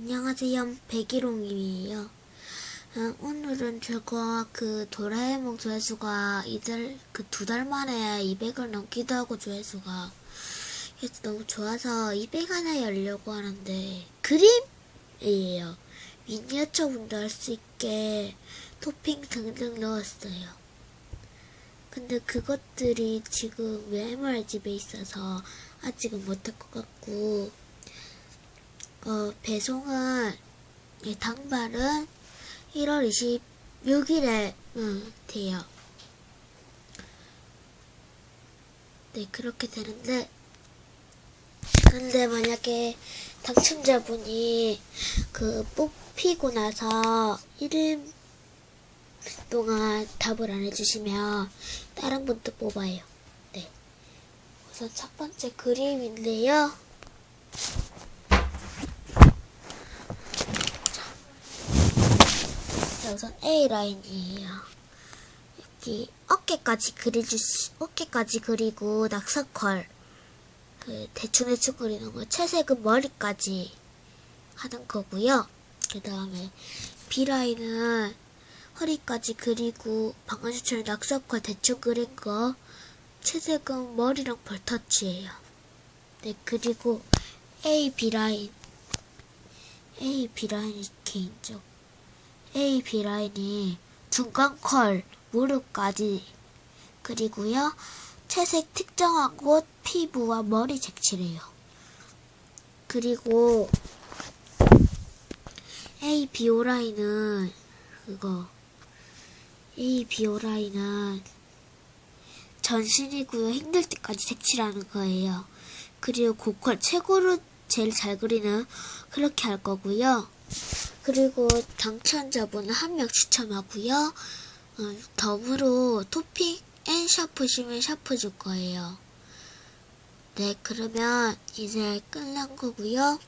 안녕하세요. 백일홍이에요. 어, 오늘은 제가 그 도라에몽 조회수가 이달, 그 두 달 만에 200을 넘기도 하고 조회수가 그래서 너무 좋아서 200 하나 열려고 하는데 그림이에요. 미니어처 분도 할 수 있게 토핑 등등 넣었어요. 근데 그것들이 지금 외MR 집에 있어서 아직은 못할 것 같고 어, 배송은 예, 당발은 1월 26일에 응, 돼요. 네, 그렇게 되는데 근데 만약에 당첨자분이 그 뽑히고 나서 1일 동안 답을 안 해주시면 다른 분도 뽑아요. 네. 우선 첫 번째 그림인데요. 자, 우선 A 라인이에요. 여기 어깨까지 그려주 어깨까지 그리고 낙서컬 그 대충 대충 그리는 거 채색은 머리까지 하는 거고요. 그 다음에 B 라인은 허리까지 그리고 방금 전처럼 낙서컬 대충 그린 거 채색은 머리랑 볼터치예요. 네 그리고 A B 라인 A B 라인이 개인적 A, B 라인이 중간 컬, 무릎까지 그리고요 채색 특정한 곳 피부와 머리 색칠해요. 그리고 A, B, O 라인은 그거 A, B, O 라인은 전신이고요 힘들 때까지 색칠하는 거예요. 그리고 고컬 최고로 제일 잘 그리는 그렇게 할 거고요. 그리고 당첨자분은 한명 추첨하고요. 어, 덤으로 토핑 앤 샤프시면 샤프 줄 거예요. 네, 그러면 이제 끝난 거고요.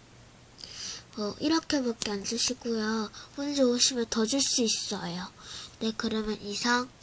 어, 이렇게밖에 안 주시고요. 혼자 오시면 더 줄 수 있어요. 네, 그러면 이상